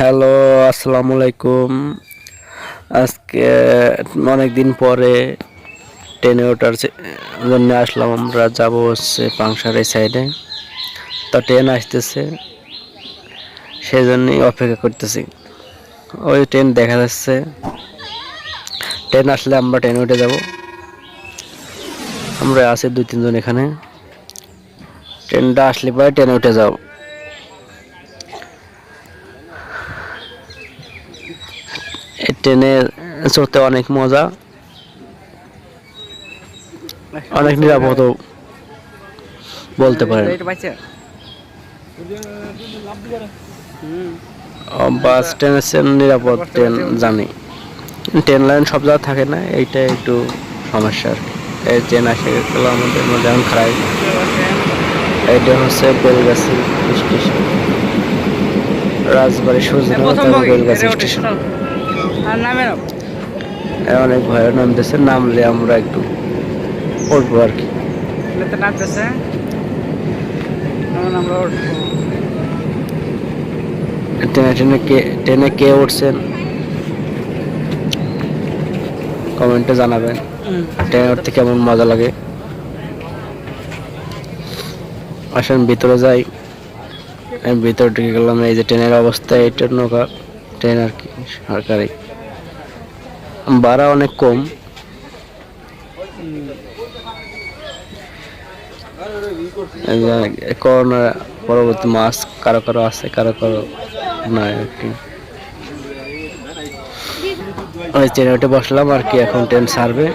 Hello, আসসালামু আলাইকুম। আজকে অনেক দিন পরে ট্রেনে ওঠার জন্য আসলাম, আমরা যাব হচ্ছে পাংশার এই সাইডে তো ট্রেন আসতেছে সেই জন্যই অপেক্ষা করতেছি। ওই ট্রেন দেখা যাচ্ছে। ট্রেন আসলে আমরা ট্রেনে উঠে যাব। আমরা আছি দুই তিনজন এখানে। ট্রেনটা আসলে পরে ট্রেনে উঠে যাও ট্রেনে চড়তে অনেক মজা। অনেক নিরাপদ বলতে পারেন। বাস ট্রেন আছে নিরাপদ ট্রেন জানি। ট্রেন লাইন সব জায়গায় থাকে না এইটা একটু সমস্যা আর এই ট্রেন আসে গেলো আমাদের মধ্যে এখন খারাপ এটা হচ্ছে বেলগাছি স্টেশন। রাজবাড়ি সূর্যনগর বেলগাছি স্টেশন। অনেক ভয় নামতেছে নামলে আমরা একটু উঠবো আর কি। নামতেছে আমরা কে ট্রেনে কে উঠছেন? কমেন্টে জানাবেন। ট্রেনে উঠতে কেমন মজা লাগে? আসেন ভিতরে যাই। আমি ভিতরে ঢুকে গেলাম এই যে ট্রেনের অবস্থা এইটার নৌকা ট্রেন আর কি সরকারি। ভাড়া অনেক কম। পরবর্তী মাস কারও কারও আছে, কারও কারও নাই আর কি। ওই ট্রেনে বসলাম আর কি, এখন ট্রেন ছাড়বে।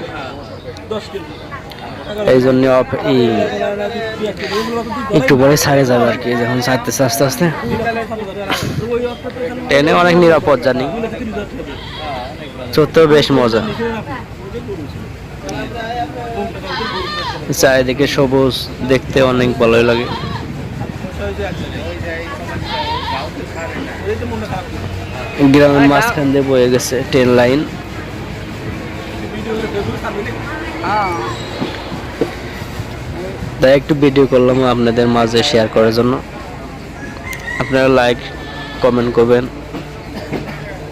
এই জন্য একটু পরে ছাড়ে যাবে আর কি, যখন ছাড়তেছে আস্তে আস্তে। ট্রেনে অনেক নিরাপদ জানি। চড়তেও বেশ মজা। চারিদিকে সবুজ, দেখতে অনেক ভালোই লাগে। গ্রামের মাঝখান দিয়ে বয়ে গেছে ট্রেন লাইন। তাই একটু ভিডিও করলাম আপনাদের মাঝে শেয়ার করার জন্য। আপনারা লাইক কমেন্ট করবেন।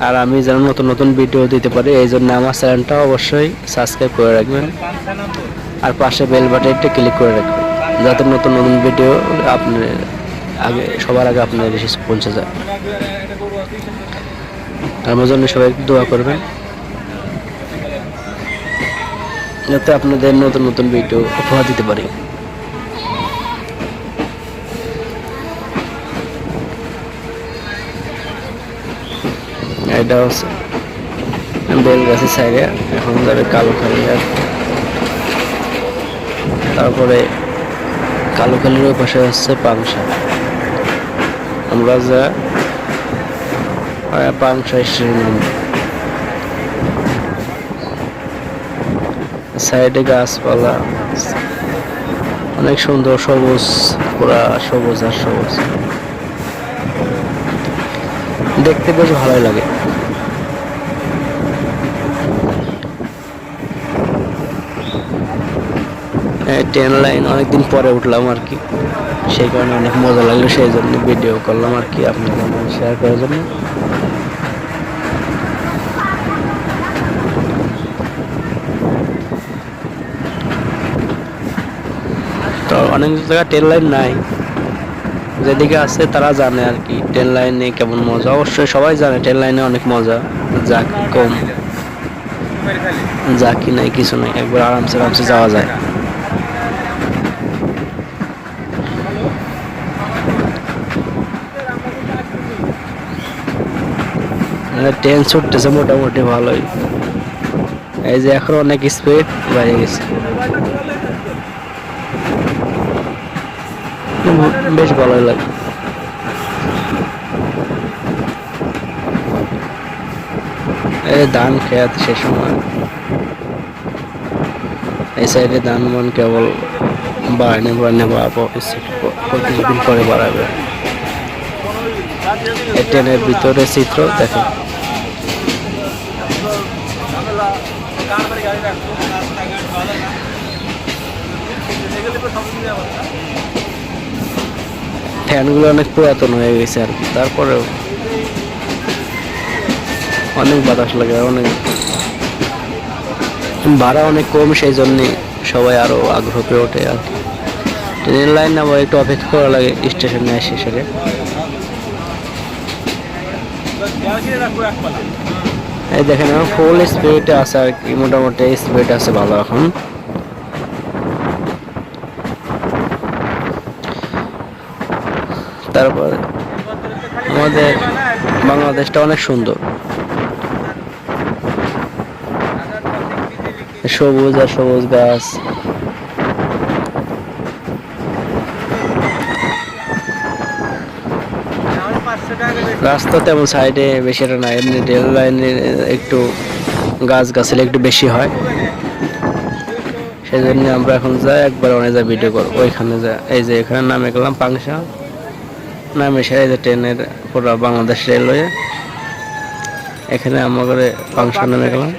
আর আমি যেন নতুন নতুন ভিডিও দিতে পারি, এই জন্য আমার চ্যানেলটা অবশ্যই সাবস্ক্রাইব করে রাখবেন। আর পাশে বেল বাটনটা ক্লিক করে রাখবেন, যাতে নতুন নতুন ভিডিও আপনি আগে, সবার আগে আপনার এসে পৌঁছে যায়। আমার জন্য সবাই দোয়া করবেন, যাতে আপনাদের নতুন নতুন ভিডিও উপহার দিতে পারি। এটা হচ্ছে বেলগাছি সাইডে, এখন যাবে কালোখালি আর তারপরে কালোখালির ওই পাশে হচ্ছে পাংশা আমরা যা পাংশা স্টেশন সাইডে গাছপালা অনেক সুন্দর সবুজ, পুরা সবুজ আর সবুজ। দেখতে বেশ ভালোই লাগে। ট্রেন লাইন অনেকদিন পরে উঠলাম আর কি। সেই কারণে অনেক মজা লাগল, সেই জন্য ভিডিও করলাম আর কি আপনাদের শেয়ার করার জন্য। তো অনেক জায়গায় ট্রেন লাইন নাই। যেদিকে আছে তারা জানে আর কি ট্রেন লাইনে কেমন মজা। অবশ্যই সবাই জানে ট্রেন লাইনে অনেক মজা যা কম। যা কি নাই, কিছু নাই, একবার আরামসে আরামসে যাওয়া যায়। ট্রেন ছুটতেছে মোটামুটি ভালোই। এই যে এখন অনেক স্পিড বাইরে গেছে। বেশ ভালোই লাগে। এই ধান খেত সে সময় এই সাইডে ধান মন কেবল বাড়নে বাড়নে বা প্রতিদিন পরে বাড়াবে। ট্রেনের ভিতরে চিত্র, দেখো। ফ্যানগুলো অনেক পুরাতন হয়ে গেছে আর কি, তারপরেও অনেক বাতাস লাগে, অনেক। ভাড়া অনেক কম সেই জন্যে সবাই আরও আগ্রহ পেয়ে ওঠে আর কি। ট্রেনের লাইন আবার একটু অপেক্ষা করা লাগে, স্টেশনে এসে সেরে। এই দেখেন, এখন ফুল স্পিড আছে আর কি, মোটামুটি স্পিড আছে ভালো এখন। তারপর আমাদের বাংলাদেশটা অনেক সুন্দর। সবুজ আর সবুজ গাছ। রাস্তা তেমন সাইডে বেশি একটা না, এমনি রেল লাইনে একটু গাছ গাছালি একটু বেশি হয়। সেই জন্য আমরা এখন যাই, একবার অনেক যা ভিডিও করব। ওইখানে যা, এই যে এখানে নামে গেলাম পাংশা নামে সে এই যে ট্রেনের পুরো বাংলাদেশ রেলওয়ে। এখানে আমরা আমাদের পাংশা নামে গেলাম।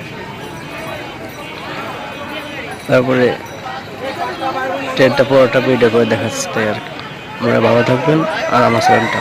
তারপরে ট্রেনটা পুরোটা ভিডিও করে দেখাচ্ছে আর কি। আপনারা ভালো থাকবেন, আর আমার চ্যানেলটা